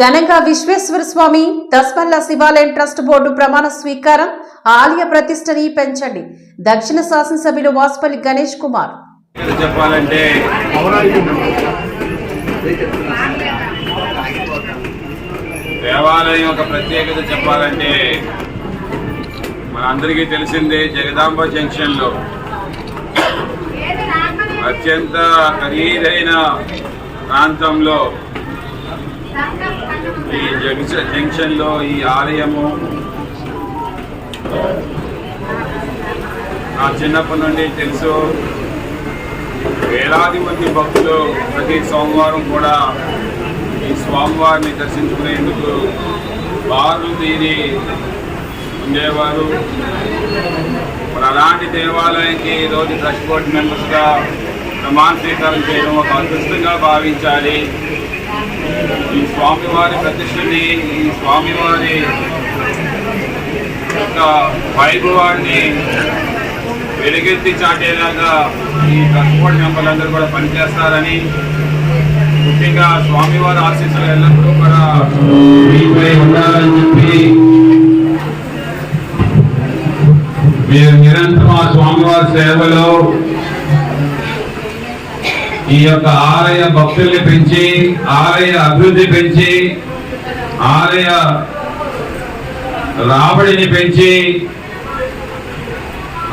ఘనంగా విశ్వేశ్వర స్వామి దస్మల్ల శివాలయం trust board ప్రమాణ స్వీకారం ఆలయ ప్రతిష్టని పెంచండి. దక్షిణ శాసనసభ్యులు వాసుపల్లి గణేష్ కుమార్. చెప్పాలంటే దేవాలయం యొక్క ప్రత్యేకత చెప్పాలంటే మనందరికీ తెలిసిందే జగదాంబ జంక్షన్లో. అత్యంత ఖరీదైన ప్రాంతంలో ఈ జంక్షన్ జంక్షన్లో ఈ ఆలయము నా చిన్నప్పటి నుండి తెలుసు. వేలాది మంది భక్తులు ప్రతి సోమవారం కూడా ఈ స్వామివారిని దర్శించుకునేందుకు బారులు తీరి ఉండేవారు. మరి అలాంటి దేవాలయానికి ఈరోజు ట్రస్ట్ బోర్డు మెంబర్స్గా ప్రమాణ స్వీకారం చేయడం ఒక అదృష్టంగా భావించాలి. ఈ స్వామివారి ప్రతిష్టని ఈ స్వామివారి యొక్క వైభవాన్ని వెలుగెత్తి చాటేలాగా ఈ ట్రాన్స్పోర్ట్ మెంబర్లందరూ కూడా పనిచేస్తారని ముఖ్యంగా స్వామివారి ఆశీస్సులు ఎల్లప్పుడూ కూడా మీపై ఉండాలని చెప్పి మీరు నిరంతరం ఆ స్వామివారి సేవలో ఈ యొక్క ఆలయ భక్తుల్ని పెంచి ఆలయ అభివృద్ధి పెంచి ఆలయ రాబడిని పెంచి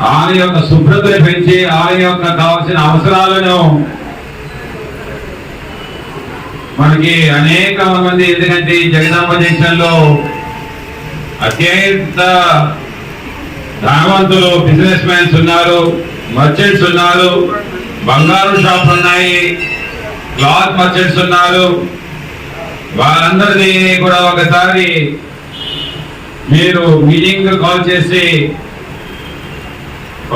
ఆలయ యొక్క శుభ్రతని పెంచి ఆలయ యొక్క కావాల్సిన అవసరాలను మనకి అనేక మంది ఎందుకంటే ఈ జగదాంబ జంక్షన్లో అత్యంత ధనవంతులు బిజినెస్ మ్యాన్స్ ఉన్నారు మర్చెంట్స్ ఉన్నారు. బంగారు షాపులు ఉన్నాయి. క్లాత్ మర్చెంట్స్ ఉన్నారు. వారందరినీ కూడా ఒకసారి మీరు మీటింగ్ కాల్ చేసి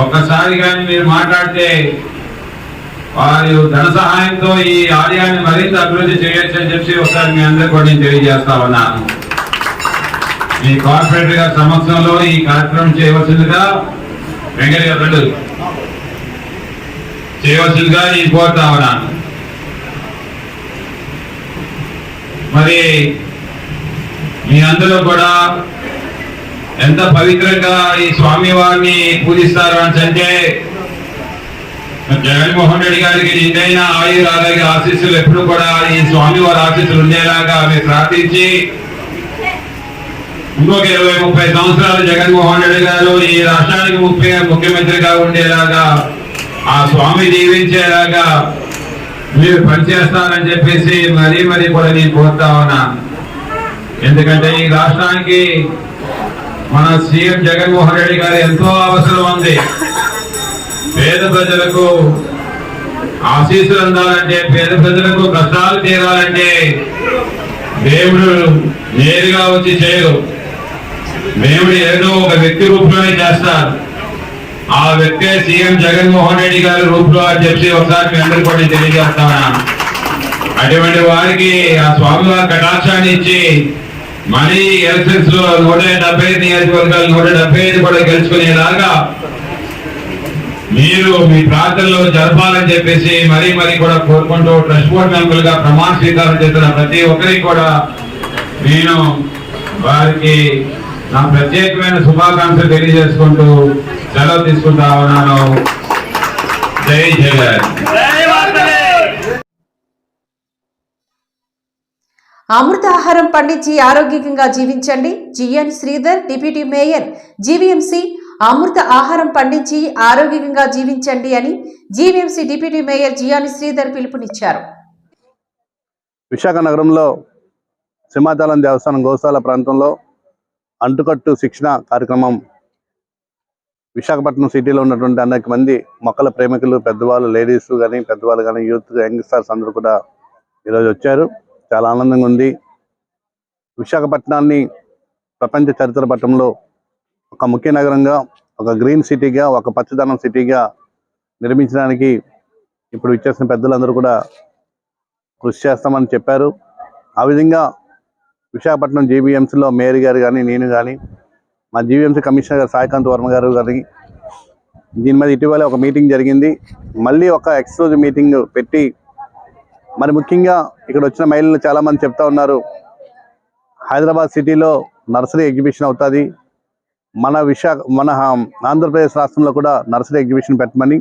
ఒక్కసారి కానీ మీరు మాట్లాడితే వారి ధన సహాయంతో ఈ ఆలయాన్ని మరింత అభివృద్ధి చేయొచ్చు అని చెప్పి ఒకసారి మీ అందరు కూడా నేను తెలియజేస్తా ఉన్నాను. మీ కార్పొరేటర్ గారి సమక్షంలో ఈ కార్యక్రమం చేయవలసిందిగా వెంకయ్య గారు నేను కోరుతా ఉన్నాను మరి మీ అందరూ కూడా ఎంత పవిత్రంగా ఈ స్వామి వారిని పూజిస్తారు అని అంటే జగన్మోహన్ రెడ్డి గారికి నిండైన ఆయుర అలాగే ఆశీస్సులు ఎప్పుడు కూడా ఈ స్వామి వారి ఆశీస్సులు ఉండేలాగా మేము ప్రార్థించి ఇంకొక ఇరవై ముప్పై సంవత్సరాలు జగన్మోహన్ రెడ్డి గారు ఈ రాష్ట్రానికి ముఖ్య ముఖ్యమంత్రిగా ఉండేలాగా ఆ స్వామి దీవించేలాగా మీరు పనిచేస్తారని చెప్పేసి మరీ మరీ కూడా నేను కోరుతా ఉన్నా. ఎందుకంటే ఈ రాష్ట్రానికి మన సీఎం జగన్మోహన్ రెడ్డి గారు ఎంతో అవసరం ఉంది. పేద ప్రజలకు ఆశీస్సులు అందాలంటే పేద ప్రజలకు కష్టాలు తీరాలంటే దేవుడు నేరుగా వచ్చి చేయరు దేవుడు ఏదో ఒక వ్యక్తి రూపంలోనే చేస్తారు. ఆ వ్యక్తి సీఎం జగన్మోహన్ రెడ్డి గారి రూపంలో అని చెప్పి ఒకసారి మీ అందరికీ కూడా తెలియజేస్తాను అటువంటి వారికి ఆ స్వామి కటాక్షాన్ని ఇచ్చి మళ్ళీ ఎలక్షన్స్లో నూట డెబ్బై ఐదు నియోజకవర్గాలు నూట డెబ్బై ఐదు కూడా గెలుచుకునేలాగా మీరు మీ ప్రాంతంలో జరపాలని చెప్పేసి మరీ మరీ కూడా కోరుకుంటూ ట్రస్ట్ బోర్డ్ మెంబర్లుగా ప్రమాణ స్వీకారం చేస్తున్న ప్రతి ఒక్కరికి కూడా నేను వారికి నా ప్రత్యేకమైన శుభాకాంక్షలు తెలియజేసుకుంటూ సెలవు తీసుకుంటా ఉన్నాను. జై జగన్. అమృత ఆహారం పండించి ఆరోగ్యంగా జీవించండి. GN Sridhar deputy mayor GVMC అమృత ఆహారం పండించి ఆరోగ్యంగా జీవించండి అని జీవీఎంసీ డిప్యూటీ మేయర్ జియాని శ్రీధర్ పిలుపునిచ్చారు. విశాఖ నగరంలో సింహాచలం దేవస్థానం గోశాల ప్రాంతంలో అంటుకట్టు శిక్షణ కార్యక్రమం. విశాఖపట్నం సిటీలో ఉన్నటువంటి అనేక మంది మొక్కల ప్రేమికులు పెద్దవాళ్ళు లేడీస్ కానీ పెద్దవాళ్ళు కానీ యూత్ యంగ్స్టర్స్ అందరూ కూడా ఈరోజు వచ్చారు. చాలా ఆనందంగా ఉంది. విశాఖపట్నాన్ని ప్రపంచ చరిత్ర పట్టంలో ఒక ముఖ్య నగరంగా ఒక గ్రీన్ సిటీగా ఒక పచ్చదనం సిటీగా నిర్మించడానికి ఇప్పుడు ఇచ్చేసిన పెద్దలందరూ కూడా కృషి చేస్తామని చెప్పారు. ఆ విధంగా విశాఖపట్నం జీబీఎంసీలో మేయర్ గారు కానీ నేను కానీ మా జీవీఎంసీ కమిషనర్ గారు సాయికాంత్ వర్మ గారు కానీ దీని మీద ఇటీవల ఒక మీటింగ్ జరిగింది. మళ్ళీ ఒక ఎక్స్క్లూజివ్ మీటింగ్ పెట్టి మరి ముఖ్యంగా ఇక్కడ వచ్చిన మహిళలు చాలామంది చెప్తా ఉన్నారు. హైదరాబాద్ సిటీలో నర్సరీ ఎగ్జిబిషన్ అవుతుంది. మన విశాఖ మన ఆంధ్రప్రదేశ్ రాష్ట్రంలో కూడా నర్సరీ ఎగ్జిబిషన్ పెట్టమని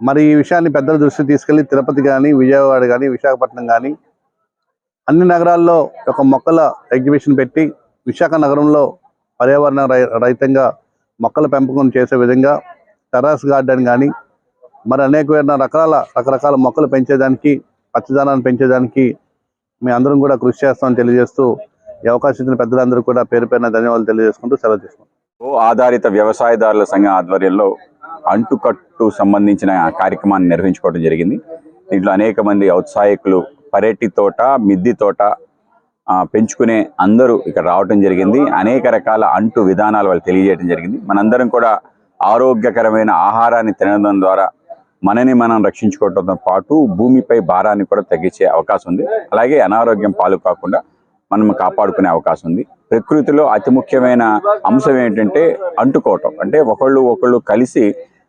మరి ఈ విషయాన్ని పెద్దల దృష్టికి తీసుకెళ్ళి తిరుపతి కానీ విజయవాడ కానీ విశాఖపట్నం కానీ అన్ని నగరాల్లో ఒక మొక్కల ఎగ్జిబిషన్ పెట్టి విశాఖ నగరంలో పర్యావరణ రహితంగా మొక్కల పెంపకం చేసే విధంగా టెర్రస్ గార్డెన్ కానీ మరి అనేకమైన రకాల రకరకాల మొక్కలు పెంచేదానికి పచ్చదనాన్ని పెంచేదానికి మీ అందరం కూడా కృషి చేస్తామని తెలియజేస్తూ ఈ అవకాశం ఇచ్చిన పెద్దలందరూ కూడా పేరు పేరున ధన్యవాదాలు తెలియజేసుకుంటూ సెలవు తీసుకుంటాం ఓ ఆధారిత వ్యవసాయదారుల సంఘం ఆధ్వర్యంలో అంటుకట్టు సంబంధించిన కార్యక్రమాన్ని నిర్వహించుకోవడం జరిగింది. దీంట్లో అనేక మంది ఔత్సాహికులు పరేటి తోట మిద్ది తోట ఆ, పెంచుకునే అందరూ ఇక్కడ రావటం జరిగింది. అనేక రకాల అంటు విధానాలు వాళ్ళు తెలియజేయడం జరిగింది. మనందరం కూడా ఆరోగ్యకరమైన ఆహారాన్ని తినడం ద్వారా మనని మనం రక్షించుకోవడంతో పాటు భూమిపై భారాన్ని కూడా తగ్గించే అవకాశం ఉంది. అలాగే అనారోగ్యం పాలు కాకుండా మనం కాపాడుకునే అవకాశం ఉంది. ప్రకృతిలో అతి ముఖ్యమైన అంశం ఏంటంటే అంటుకోవటం. అంటే ఒకళ్ళు ఒకళ్ళు కలిసి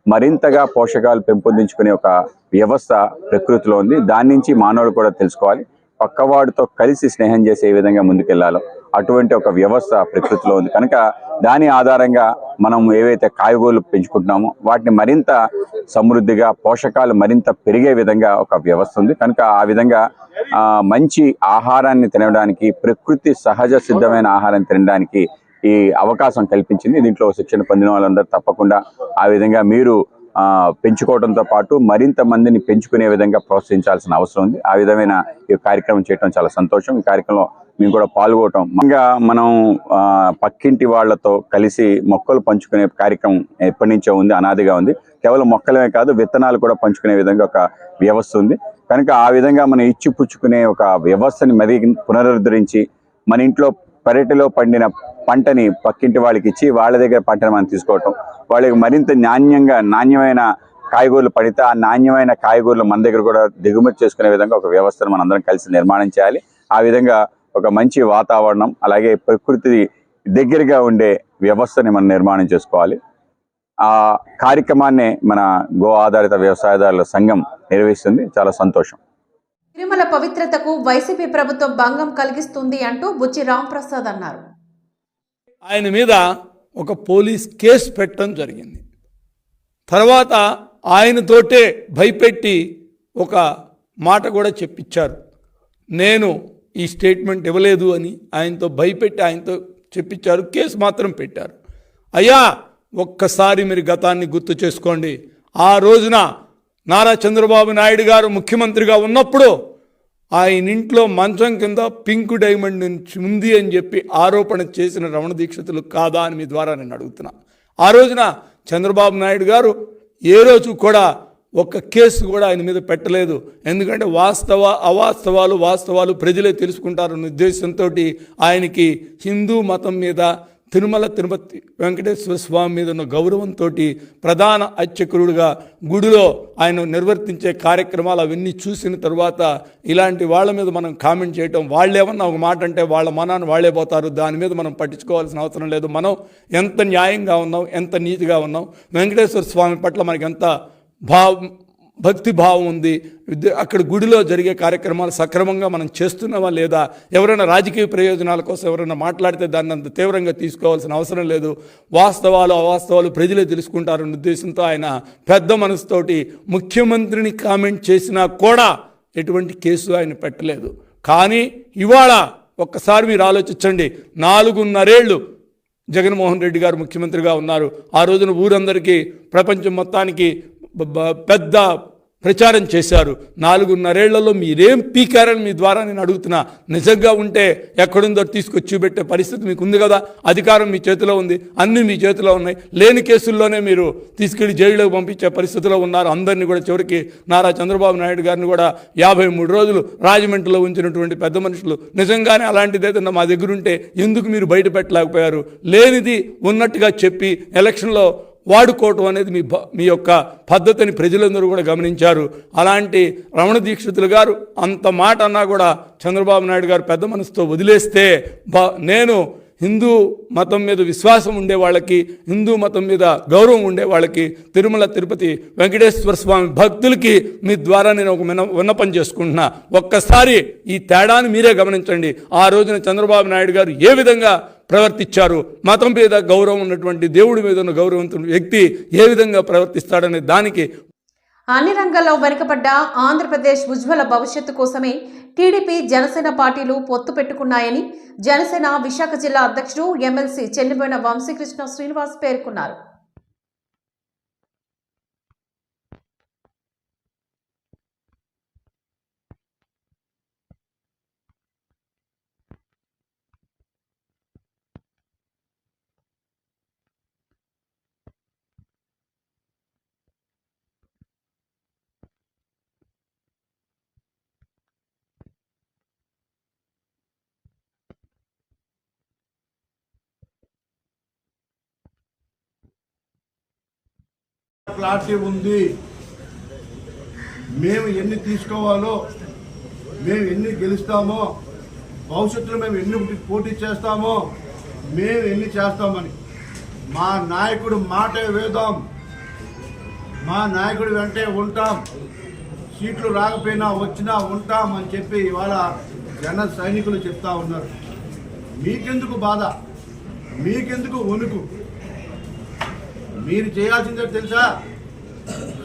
మరింతగా పోషకాలు పెంపొందించుకునే ఒక వ్యవస్థ ప్రకృతిలో ఉంది. దాని నుంచి మానవులు కూడా తెలుసుకోవాలి. పక్కవాడితో కలిసి స్నేహం చేసే విధంగా ముందుకెళ్ళాలో. అటువంటి ఒక వ్యవస్థ ప్రకృతిలో ఉంది. కనుక దాని ఆధారంగా మనం ఏవైతే కాయగూరలు పెంచుకుంటున్నామో వాటిని మరింత సమృద్ధిగా పోషకాలు మరింత పెరిగే విధంగా ఒక వ్యవస్థ ఉంది. కనుక ఆ విధంగా మంచి ఆహారాన్ని తినడానికి ప్రకృతి సహజ సిద్ధమైన ఆహారం తినడానికి ఈ అవకాశం కల్పించింది. దీంట్లో శిక్షణ పొందిన వాళ్ళందరూ తప్పకుండా ఆ విధంగా మీరు పెంచుకోవడంతో పాటు మరింత మందిని పెంచుకునే విధంగా ప్రోత్సహించాల్సిన అవసరం ఉంది. ఆ విధమైన ఈ కార్యక్రమం చేయడం చాలా సంతోషం. ఈ కార్యక్రమంలో మేము కూడా పాల్గొవటం ఇంకా మనం పక్కింటి వాళ్ళతో కలిసి మొక్కలు పంచుకునే కార్యక్రమం ఎప్పటి నుంచో ఉంది అనాదిగా ఉంది. కేవలం మొక్కలమే కాదు విత్తనాలు కూడా పంచుకునే విధంగా ఒక వ్యవస్థ ఉంది. కనుక ఆ విధంగా మనం ఇచ్చి పుచ్చుకునే ఒక వ్యవస్థని మరి పునరుద్ధరించి మన ఇంట్లో పెరటిలో పండిన పంటని పక్కింటి వాళ్ళకి ఇచ్చి వాళ్ళ దగ్గర పంటని మనం తీసుకోవటం. వాళ్ళకి మరింత నాణ్యంగా నాణ్యమైన కాయగూరలు పడితే ఆ నాణ్యమైన కాయగూరలు మన దగ్గర కూడా దిగుమతి చేసుకునే విధంగా ఒక వ్యవస్థను మనందరం కలిసి నిర్మాణం చేయాలి. ఆ విధంగా ఒక మంచి వాతావరణం అలాగే ప్రకృతి దగ్గరగా ఉండే వ్యవస్థని మనం నిర్మాణం చేసుకోవాలి. ఆ కార్యక్రమాన్ని మన గో ఆధారిత వ్యవసాయదారుల సంఘం నిర్వహిస్తుంది. చాలా సంతోషం. తిరుమల పవిత్రతకు వైసీపీ ప్రభుత్వం భంగం కలిగిస్తుంది అంటూ బుచ్చి రాంప్రసాద్ అన్నారు. ఆయన మీద ఒక పోలీస్ కేసు పెట్టడం జరిగింది. తర్వాత ఆయనతోటే భయపెట్టి ఒక మాట కూడా చెప్పించారు నేను ఈ స్టేట్మెంట్ ఇవ్వలేదు అని ఆయనతో భయపెట్టి ఆయనతో చెప్పించారు కేసు మాత్రం పెట్టారు. అయ్యా ఒక్కసారి మీరు గతాన్ని గుర్తు చేసుకోండి. ఆ రోజున నారా చంద్రబాబు నాయుడు గారు ముఖ్యమంత్రిగా ఉన్నప్పుడు ఆయన ఇంట్లో మంచం కింద పింక్ డైమండ్ నుంచి ఉంది అని చెప్పి ఆరోపణ చేసిన రమణ దీక్షితులు కాదా అని మీ ద్వారా నేను అడుగుతున్నా. ఆ రోజున చంద్రబాబు నాయుడు గారు ఏ రోజు కూడా ఒక్క కేసు కూడా ఆయన మీద పెట్టలేదు. ఎందుకంటే వాస్తవ అవాస్తవాలు వాస్తవాలు ప్రజలే తెలుసుకుంటారన్న ఉద్దేశంతో ఆయనకి హిందూ మతం మీద తిరుమల తిరుపతి వెంకటేశ్వర స్వామి మీద ఉన్న గౌరవంతో ప్రధాన అర్చకుడుగా గుడిలో ఆయన నిర్వర్తించే కార్యక్రమాలు అవన్నీ చూసిన తర్వాత ఇలాంటి వాళ్ళ మీద మనం కామెంట్ చేయటం వాళ్ళేమన్నా ఒక మాట అంటే వాళ్ళ మనాన్ని వాళ్ళే పోతారు దాని మీద మనం పట్టించుకోవాల్సిన అవసరం లేదు. మనం ఎంత న్యాయంగా ఉన్నాం ఎంత నీతిగా ఉన్నాం వెంకటేశ్వర స్వామి పట్ల మనకి ఎంత భావం భక్తి భావం ఉంది అక్కడ గుడిలో జరిగే కార్యక్రమాలు సక్రమంగా మనం చేస్తున్నామా లేదా? ఎవరైనా రాజకీయ ప్రయోజనాల కోసం ఎవరైనా మాట్లాడితే దాన్ని అంత తీవ్రంగా తీసుకోవాల్సిన అవసరం లేదు. వాస్తవాలు అవాస్తవాలు ప్రజలే తెలుసుకుంటారన్న ఉద్దేశంతో ఆయన పెద్ద మనసుతోటి ముఖ్యమంత్రిని కామెంట్ చేసినా కూడా ఎటువంటి కేసు ఆయన పెట్టలేదు. కానీ ఇవాళ ఒక్కసారి మీరు ఆలోచించండి. నాలుగున్నరేళ్ళు జగన్మోహన్ రెడ్డి గారు ముఖ్యమంత్రిగా ఉన్నారు. ఆ రోజున ఊరందరికీ ప్రపంచం మొత్తానికి పెద్ద ప్రచారం చేశారు. నాలుగున్నరేళ్ళలో మీరేం పీకారని మీ ద్వారా నేను అడుగుతున్నా. నిజంగా ఉంటే ఎక్కడుందో తీసుకొచ్చి చూపెట్టే పరిస్థితి మీకు ఉంది కదా? అధికారం మీ చేతిలో ఉంది. అన్నీ మీ చేతిలో ఉన్నాయి. లేని కేసుల్లోనే మీరు తీసుకెళ్ళి జైలులోకి పంపించే పరిస్థితిలో ఉన్నారు. అందరినీ కూడా చివరికి నారా చంద్రబాబు నాయుడు గారిని కూడా యాభై మూడు రోజులు రాజమండ్రిలో ఉంచినటువంటి పెద్ద మనుషులు. నిజంగానే అలాంటిది ఏదన్నా మా దగ్గర ఉంటే ఎందుకు మీరు బయట పెట్టలేకపోయారు? లేనిది ఉన్నట్టుగా చెప్పి ఎలక్షన్లో వాడుకోవటం అనేది మీ మీ యొక్క పద్ధతిని ప్రజలందరూ కూడా గమనించారు. అలాంటి రమణ దీక్షితులు గారు అంత మాట అన్నా కూడా చంద్రబాబు నాయుడు గారు పెద్ద మనసుతో వదిలేస్తే బా నేను హిందూ మతం మీద విశ్వాసం ఉండే వాళ్ళకి హిందూ మతం మీద గౌరవం ఉండే వాళ్ళకి తిరుమల తిరుపతి వెంకటేశ్వర స్వామి భక్తులకి మీ ద్వారా నేను ఒక విన విన్నపం చేసుకుంటున్నా. ఒక్కసారి ఈ తేడాని మీరే గమనించండి. ఆ రోజున చంద్రబాబు నాయుడు గారు ఏ విధంగా ప్రవర్తించారు. మతం మీద గౌరవం ఉన్నటువంటి దేవుడి మీద ఉన్న గౌరవంతున్న వ్యక్తి ఏ విధంగా ప్రవర్తిస్తాడనే దానికి అన్ని రంగాల్లో వెనుకబడ్డ ఆంధ్రప్రదేశ్ ఉజ్వల భవిష్యత్తు కోసమే టీడీపీ జనసేన పార్టీలు పొత్తు పెట్టుకున్నాయని జనసేన విశాఖ జిల్లా అధ్యక్షుడు ఎమ్మెల్సీ చెల్లిపోయిన వంశీకృష్ణ శ్రీనివాస్ పేర్కొన్నారు. క్లారిటీ ఉంది? మేము ఎన్ని తీసుకోవాలో మేము ఎన్ని గెలుస్తామో భవిష్యత్తులో మేము ఎన్ని పోటీ చేస్తామో మేము ఎన్ని చేస్తామని. మా నాయకుడు మాట వేదాం మా నాయకుడు వెంటే ఉంటాం. సీట్లు రాకపోయినా వచ్చినా ఉంటాం అని చెప్పి ఇవాళ జన సైనికులు చెప్తా ఉన్నారు. మీకెందుకు బాధ? మీకెందుకు వణుకు? మీరు చేయాల్సిందే తెలుసా?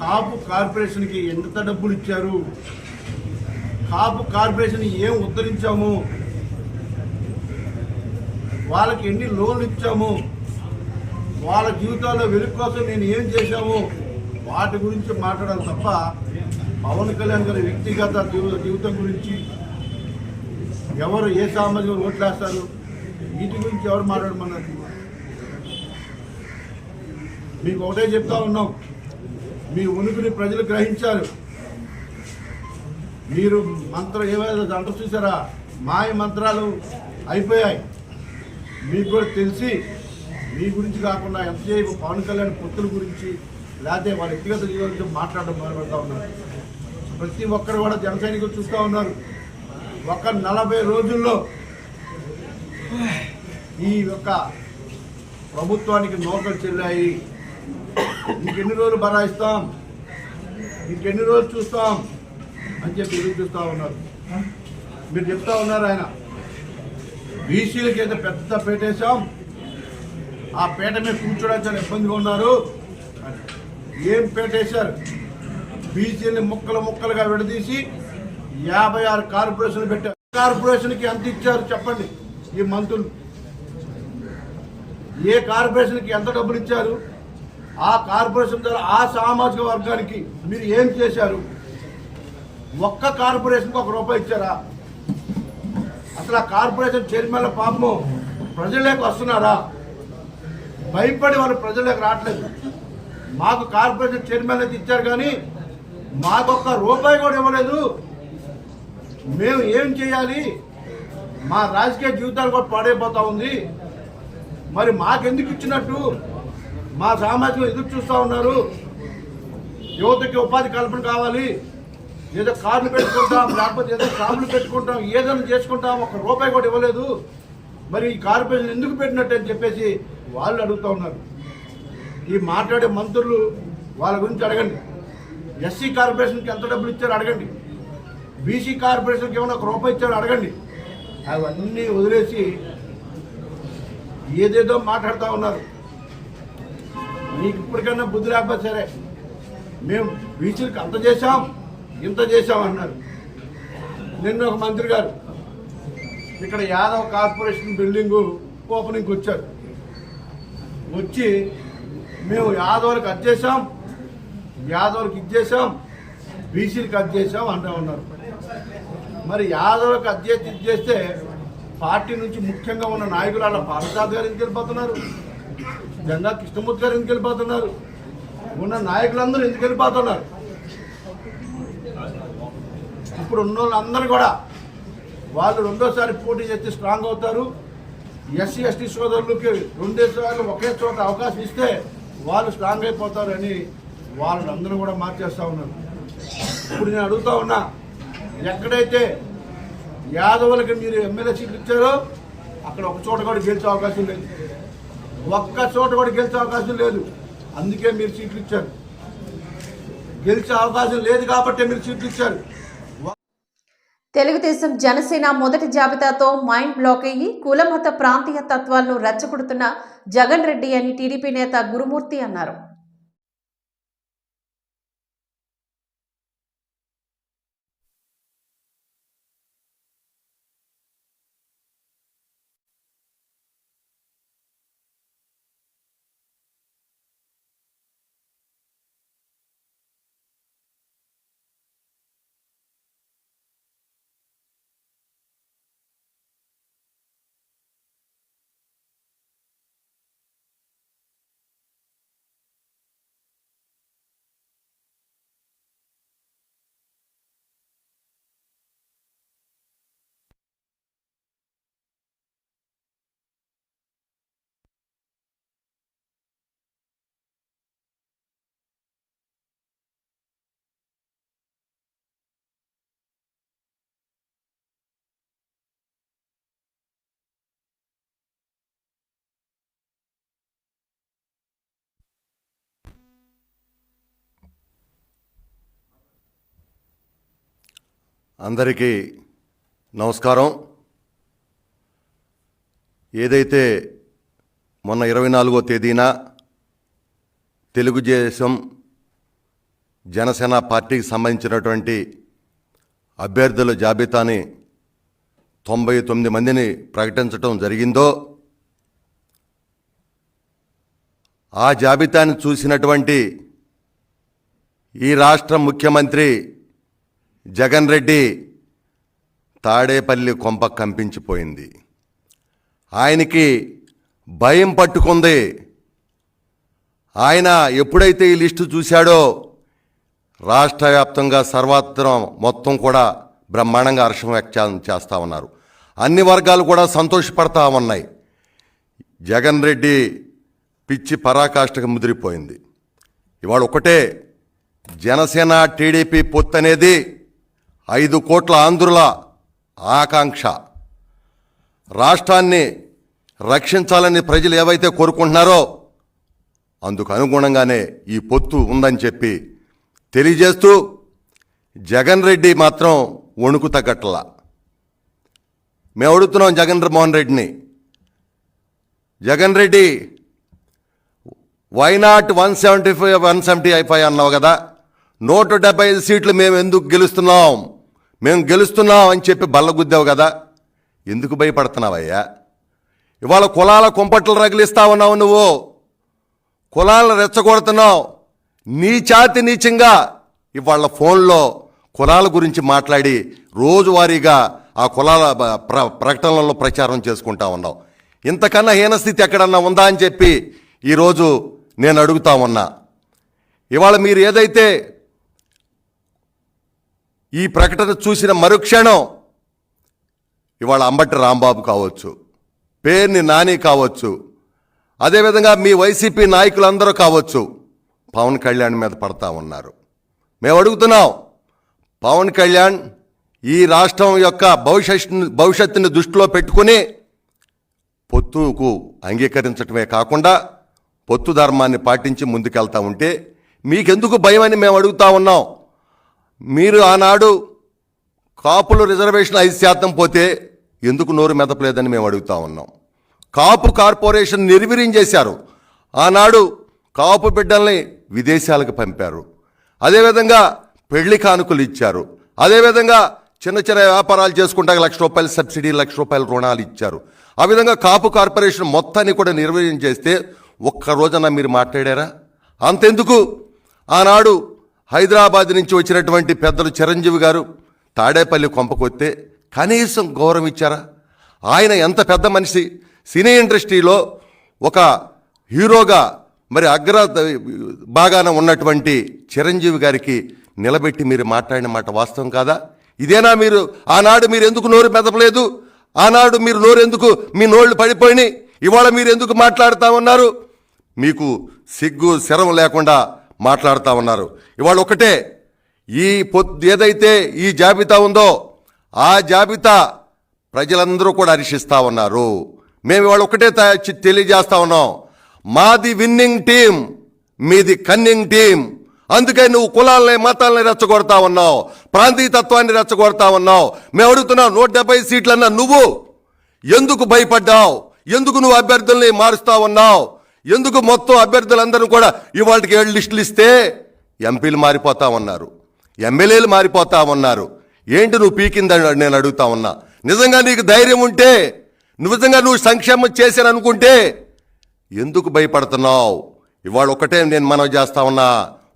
కాపు కార్పొరేషన్కి ఎంత డబ్బులు ఇచ్చారు? కాపు కార్పొరేషన్ ఏం ఉద్ధరించాము? వాళ్ళకి ఎన్ని లోన్లు ఇచ్చాము? వాళ్ళ జీవితాల్లో వెలుగు కోసం నేను ఏం చేశాము? వాటి గురించి మాట్లాడాలి తప్ప పవన్ కళ్యాణ్ గారి వ్యక్తిగత జీవితం గురించి ఎవరు ఏ సామాజిక ఓట్లేస్తారు? వీటి గురించి ఎవరు మాట్లాడమన్నారు? మీకు ఒకటే చెప్తా ఉన్నాం. మీ ఉనికిని ప్రజలు గ్రహించారు. మీరు మంత్రం ఏమైనా అంట చూసారా? మాయ మంత్రాలు అయిపోయాయి. మీకు కూడా తెలిసి మీ గురించి కాకుండా ఎంతసేపు పవన్ కళ్యాణ్ పొత్తుల గురించి లేకపోతే వాళ్ళ వ్యక్తిగత జీవితం గురించి మాట్లాడడం మొదలుపెడతా ఉన్నారు. ప్రతి ఒక్కరు కూడా జన సైనికులు చూస్తూ ఉన్నారు. ఒక నలభై రోజుల్లో ఈ యొక్క ప్రభుత్వానికి నౌకలు చెల్లాయి. ఇంకెన్ని రోజులు బరాయిస్తాం ఇంకెన్ని రోజులు చూస్తాం? అని చెప్పి ఎదురు చూస్తూ ఉన్నారు. మీరు చెప్తా ఉన్నారు ఆయన. బీసీలకి అయితే పెద్ద పేటేశాం ఆ పేట మీద కూర్చోడానికి చాలా ఇబ్బందిగా ఉన్నారు. ఏం పేటేశారు బీసీని ముక్కలు ముక్కలుగా విడదీసి యాభై ఆరు కార్పొరేషన్లు పెట్టారు. కార్పొరేషన్కి ఎంత ఇచ్చారు చెప్పండి ఈ మంత్రులు? ఏ కార్పొరేషన్కి ఎంత డబ్బులు ఇచ్చారు? ఆ కార్పొరేషన్ ద్వారా ఆ సామాజిక వర్గానికి మీరు ఏం చేశారు? ఒక్క కార్పొరేషన్కి ఒక రూపాయి ఇచ్చారా? అసలు ఆ కార్పొరేషన్ చైర్మన్ల పాపము ప్రజల్లోకి వస్తున్నారా? భయపడి వాళ్ళు ప్రజలకు రావట్లేదు. మాకు కార్పొరేషన్ చైర్మన్ అయితే ఇచ్చారు కానీ మాకు ఒక్క రూపాయి కూడా ఇవ్వలేదు. మేము ఏం చేయాలి? మా రాజకీయ జీవితాలు కూడా పాడైపోతా ఉంది. మరి మాకెందుకు ఇచ్చినట్టు? మా సామాజికం ఎదురు చూస్తూ ఉన్నారు. యువతకి ఉపాధి కల్పన కావాలి. ఏదో కార్లు పెట్టుకుంటాం లేకపోతే ఏదో షాపులు పెట్టుకుంటాం ఏదైనా చేసుకుంటాం ఒక రూపాయి కూడా ఇవ్వలేదు. మరి ఈ కార్పొరేషన్ ఎందుకు పెట్టినట్టు అని చెప్పేసి వాళ్ళు అడుగుతూ ఉన్నారు. ఈ మాట్లాడే మంత్రులు వాళ్ళ గురించి అడగండి. ఎస్సీ కార్పొరేషన్కి ఎంత డబ్బులు ఇచ్చారో అడగండి. బీసీ కార్పొరేషన్కి ఏమైనా ఒక రూపాయి ఇచ్చారో అడగండి. అవన్నీ వదిలేసి ఏదేదో మాట్లాడుతూ ఉన్నారు. మీకు ఇప్పటికన్నా బుద్ధి లేకపోతే సరే. మేము బీచ్లకు అంత చేశాం ఇంత చేశాం అన్నారు. నిన్న ఒక మంత్రి గారు ఇక్కడ యాదవ్ కార్పొరేషన్ బిల్డింగ్ ఓపెనింగ్కి వచ్చారు. వచ్చి మేము యాదవులకు అది చేశాం యాదవులకు ఇది చేసాం బీసీలకు అది చేశాం అంటూ ఉన్నారు. మరి యాదవులకు అది చేసి ఇది చేస్తే పార్టీ నుంచి ముఖ్యంగా ఉన్న నాయకులు వాళ్ళ పార్వసాద్ గారికి వెళ్ళిపోతున్నారు? జెండా కృష్ణమూర్తి గారు ఎందుకు వెళ్ళిపోతున్నారు? ఉన్న నాయకులందరూ ఎందుకు వెళ్ళిపోతున్నారు? ఇప్పుడు ఉన్న వాళ్ళందరూ కూడా వాళ్ళు రెండోసారి పోటీ చేస్తే స్ట్రాంగ్ అవుతారు. ఎస్సీ ఎస్టీ సోదరులకి రెండేసార్లు ఒకే చోట అవకాశం ఇస్తే వాళ్ళు స్ట్రాంగ్ అయిపోతారని వాళ్ళందరూ కూడా మార్చేస్తూ ఉన్నారు. ఇప్పుడు నేను అడుగుతా ఉన్నా ఎక్కడైతే యాదవులకి మీరు ఎమ్మెల్యే సీట్లు ఇచ్చారో అక్కడ ఒక చోట కూడా గెలిచే అవకాశం లేదు. ఒక్క చోట కూడా గెలిచే అవకాశం లేదు. అందుకే మీరు సీట్లు ఇచ్చారు. గెలిచే అవకాశం లేదు కాబట్టి మీరు సీట్లు ఇచ్చారు. తెలుగుదేశం జనసేన మొదటి జాబితాతో మైండ్ బ్లాక్ అయ్యి కులమత ప్రాంతీయ తత్వాలను రెచ్చగొడుతున్న జగన్ రెడ్డి అని టీడీపీ నేత గురుమూర్తి అన్నారు. అందరికీ నమస్కారం. ఏదైతే మొన్న ఇరవై నాలుగో తేదీన తెలుగుదేశం జనసేన పార్టీకి సంబంధించినటువంటి అభ్యర్థుల జాబితాని తొంభై తొమ్మిది మందిని ప్రకటించడం జరిగిందో ఆ జాబితాని చూసినటువంటి ఈ రాష్ట్ర ముఖ్యమంత్రి జగన్ రెడ్డి తాడేపల్లి కొంప కంపించిపోయింది. ఆయనకి భయం పట్టుకుంది. ఆయన ఎప్పుడైతే ఈ లిస్టు చూశాడో రాష్ట్ర వ్యాప్తంగా సర్వత్రం మొత్తం కూడా బ్రహ్మాండంగా హర్షం వ్యక్తం చేస్తూ ఉన్నారు. అన్ని వర్గాలు కూడా సంతోషపడతా ఉన్నాయి. జగన్ రెడ్డి పిచ్చి పరాకాష్ఠకు ముదిరిపోయింది. ఇవాళ ఒకటే జనసేన టీడీపీ పొత్తు అనేది ఐదు కోట్ల ఆంధ్రుల ఆకాంక్ష. రాష్ట్రాన్ని రక్షించాలని ప్రజలు ఏవైతే కోరుకుంటున్నారో అందుకు అనుగుణంగానే ఈ పొత్తు ఉందని చెప్పి తెలియజేస్తూ జగన్ రెడ్డి మాత్రం వణుకు తగ్గట్లా. మేము అడుగుతున్నాం జగన్ మోహన్ రెడ్డిని. Jagan Reddy why not one seventy five one seventy five అన్నావు కదా. నూట డెబ్బై ఐదు సీట్లు మేము ఎందుకు గెలుస్తున్నాం? మేము గెలుస్తున్నాం అని చెప్పి బల్లగుద్దావు కదా. ఎందుకు భయపడుతున్నావయ్యా? ఇవాళ కులాల కుంపట్లు రగిలిస్తా ఉన్నావు నువ్వు. కులాలను రెచ్చగొడుతున్నావు. నీచాతి నీచంగా ఇవాళ ఫోన్లో కులాల గురించి మాట్లాడి రోజువారీగా ఆ కులాల ప్ర ప్రకటనలలో ప్రచారం చేసుకుంటా ఉన్నావు. ఇంతకన్నా హీనస్థితి ఎక్కడన్నా ఉందా అని చెప్పి ఈరోజు నేను అడుగుతా ఉన్నా. ఇవాళ మీరు ఏదైతే ఈ ప్రకటన చూసిన మరుక్షణం ఇవాళ అంబటి రాంబాబు కావచ్చు పేర్ని నాని కావచ్చు అదేవిధంగా మీ వైసీపీ నాయకులందరూ కావచ్చు పవన్ కళ్యాణ్ మీద పడతా ఉన్నారు. మేము అడుగుతున్నాం పవన్ కళ్యాణ్ ఈ రాష్ట్రం యొక్క భవిష్యత్తు భవిష్యత్తుని దృష్టిలో పెట్టుకుని పొత్తుకు అంగీకరించటమే కాకుండా పొత్తు ధర్మాన్ని పాటించి ముందుకెళ్తా ఉంటే మీకెందుకు భయం అని మేము అడుగుతా ఉన్నాం. మీరు ఆనాడు కాపులు రిజర్వేషన్ ఐదు శాతం పోతే ఎందుకు నోరు మెదపలేదని మేము అడుగుతా ఉన్నాం. కాపు కార్పొరేషన్ నిర్వీర్యం చేశారు. ఆనాడు కాపు బిడ్డల్ని విదేశాలకు పంపారు. అదేవిధంగా పెళ్ళి కానుకలు ఇచ్చారు. అదేవిధంగా చిన్న చిన్న వ్యాపారాలు చేసుకుంటా లక్ష రూపాయలు సబ్సిడీ లక్ష రూపాయల రుణాలు ఇచ్చారు. ఆ విధంగా కాపు కార్పొరేషన్ మొత్తాన్ని కూడా నిర్వీర్యం చేస్తే ఒక్క రోజన మీరు మాట్లాడారా? అంతెందుకు? ఆనాడు హైదరాబాద్ నుంచి వచ్చినటువంటి పెద్దలు చిరంజీవి గారు తాడేపల్లి కొంపకొస్తే కనీసం గౌరవం ఇచ్చారా? ఆయన ఎంత పెద్ద మనిషి? సినీ ఇండస్ట్రీలో ఒక హీరోగా మరి అగ్ర బాగాన ఉన్నటువంటి చిరంజీవి గారికి నిలబెట్టి మీరు మాట్లాడిన మాట వాస్తవం కాదా? ఇదేనా మీరు ఆనాడు మీరు ఎందుకు నోరు మెదపలేదు? ఆనాడు మీరు నోరు ఎందుకు మీ నోళ్ళు పడిపోయినాయి? ఇవాళ మీరు ఎందుకు మాట్లాడుతూ ఉన్నారు? మీకు సిగ్గు శరం లేకుండా మాట్లాడుతూ ఉన్నారు. ఇవాళ ఒకటే ఈ పొత్తు ఏదైతే ఈ జాబితా ఉందో ఆ జాబితా ప్రజలందరూ కూడా హర్షిస్తూ ఉన్నారు. మేము ఇవాళ ఒకటే త- తెలియజేస్తా ఉన్నాం. మాది విన్నింగ్ టీం మీది కన్నింగ్ టీం అందుకే నువ్వు కులాలని మతాలని రెచ్చగొడతా ఉన్నావు. ప్రాంతీయతత్వాన్ని రెచ్చగొడతా ఉన్నావు. మేము అడుగుతున్నావు నూట డెబ్బై సీట్లన్నా నువ్వు ఎందుకు భయపడ్డావు? ఎందుకు నువ్వు అభ్యర్థుల్ని మారుస్తా ఉన్నావు? ఎందుకు మొత్తం అభ్యర్థులందరూ కూడా ఇవాళకి ఏడు లిస్టులు ఇస్తే ఎంపీలు మారిపోతా ఉన్నారు ఎమ్మెల్యేలు మారిపోతా ఉన్నారు ఏంటి నువ్వు పీకిందని నేను అడుగుతా ఉన్నా. నిజంగా నీకు ధైర్యం ఉంటే నిజంగా నువ్వు సంక్షేమం చేశాను అనుకుంటే ఎందుకు భయపడుతున్నావు? ఇవాళ ఒకటే నేను మనవి చేస్తా ఉన్నా.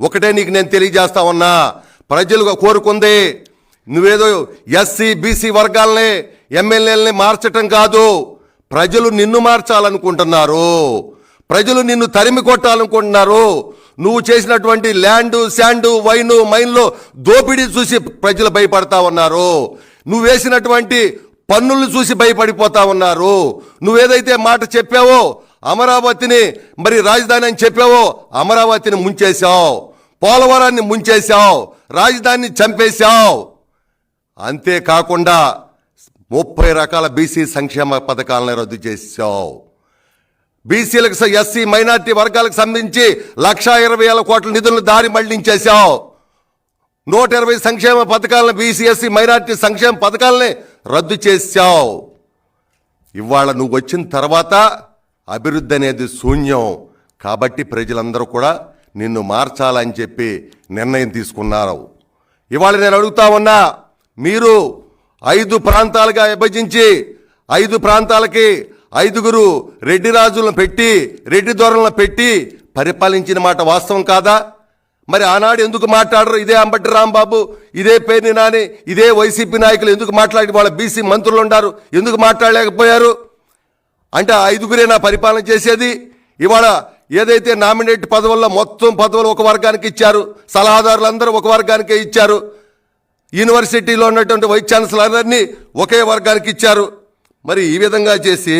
ఒకటే నీకు నేను తెలియజేస్తా ఉన్నా. ప్రజలు కోరుకుంది నువ్వేదో ఎస్సీ బీసీ వర్గాల్ని ఎమ్మెల్యేలని మార్చటం కాదు. ప్రజలు నిన్ను మార్చాలనుకుంటున్నారు. ప్రజలు నిన్ను తరిమి కొట్టాలనుకుంటున్నారు. నువ్వు చేసినటువంటి ల్యాండ్ శాండు వైను మైన్లో దోపిడీ చూసి ప్రజలు భయపడతా ఉన్నారు. నువ్వు వేసినటువంటి పన్నులు చూసి భయపడిపోతా ఉన్నారు. నువ్వేదైతే మాట చెప్పావో అమరావతిని మరి రాజధాని అని చెప్పావో అమరావతిని ముంచేశావు. పోలవరాన్ని ముంచేశావు. రాజధానిని చంపేశావు. అంతేకాకుండా ముప్పై రకాల బీసీ సంక్షేమ పథకాలను రద్దు చేశావు. బీసీలకు ఎస్సీ మైనార్టీ వర్గాలకు సంబంధించి లక్షా ఇరవై వేల కోట్ల నిధులను దారి మళ్ళించేశావు. నూట ఇరవై సంక్షేమ పథకాలను బీసీ ఎస్సీ మైనార్టీ సంక్షేమ పథకాలని రద్దు చేశావు. ఇవాళ నువ్వు వచ్చిన తర్వాత అభివృద్ధి అనేది శూన్యం. కాబట్టి ప్రజలందరూ కూడా నిన్ను మార్చాలని చెప్పి నిర్ణయం తీసుకున్నారు. ఇవాళ నేను అడుగుతా ఉన్నా మీరు ఐదు ప్రాంతాలుగా విభజించి ఐదు ప్రాంతాలకి ఐదుగురు రెడ్డి రాజులను పెట్టి రెడ్డి దొరలను పెట్టి పరిపాలించిన మాట వాస్తవం కాదా? మరి ఆనాడు ఎందుకు మాట్లాడరు? ఇదే అంబటి రాంబాబు ఇదే పేర్ని నాని ఇదే వైసీపీ నాయకులు ఎందుకు మాట్లాడి వాళ్ళ బీసీ మంత్రులు ఉండారు? ఎందుకు మాట్లాడలేకపోయారు? అంటే ఆ ఐదుగురే నా పరిపాలన చేసేది? ఇవాళ ఏదైతే నామినేట్ పదవుల్లో మొత్తం పదవులు ఒక వర్గానికి ఇచ్చారు సలహాదారులందరూ ఒక వర్గానికే ఇచ్చారు యూనివర్సిటీలో ఉన్నటువంటి వైస్ ఛాన్సలర్ని ఒకే వర్గానికి ఇచ్చారు మరి ఈ విధంగా చేసి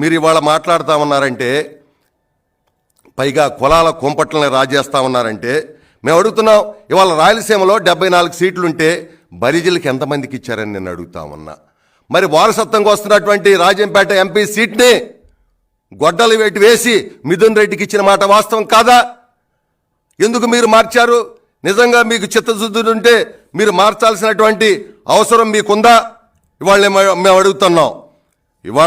మీరు ఇవాళ మాట్లాడుతూ ఉన్నారంటే పైగా కులాల కుంపట్లని రాజేస్తా ఉన్నారంటే మేము అడుగుతున్నాం ఇవాళ రాయలసీమలో డెబ్బై నాలుగు సీట్లుంటే బరిజలకు ఎంతమందికి ఇచ్చారని నేను అడుగుతా ఉన్నా. మరి వారసత్వంగా వస్తున్నటువంటి రాజంపేట ఎంపీ సీట్ని గొడ్డలు వేటి వేసి మిథున్ రెడ్డికి ఇచ్చిన మాట వాస్తవం కాదా? ఎందుకు మీరు మార్చారు? నిజంగా మీకు చిత్తశుద్ధి ఉంటే మీరు మార్చాల్సినటువంటి అవసరం మీకుందా? ఇవాళ మేము మేము అడుగుతున్నాం. ఇవాళ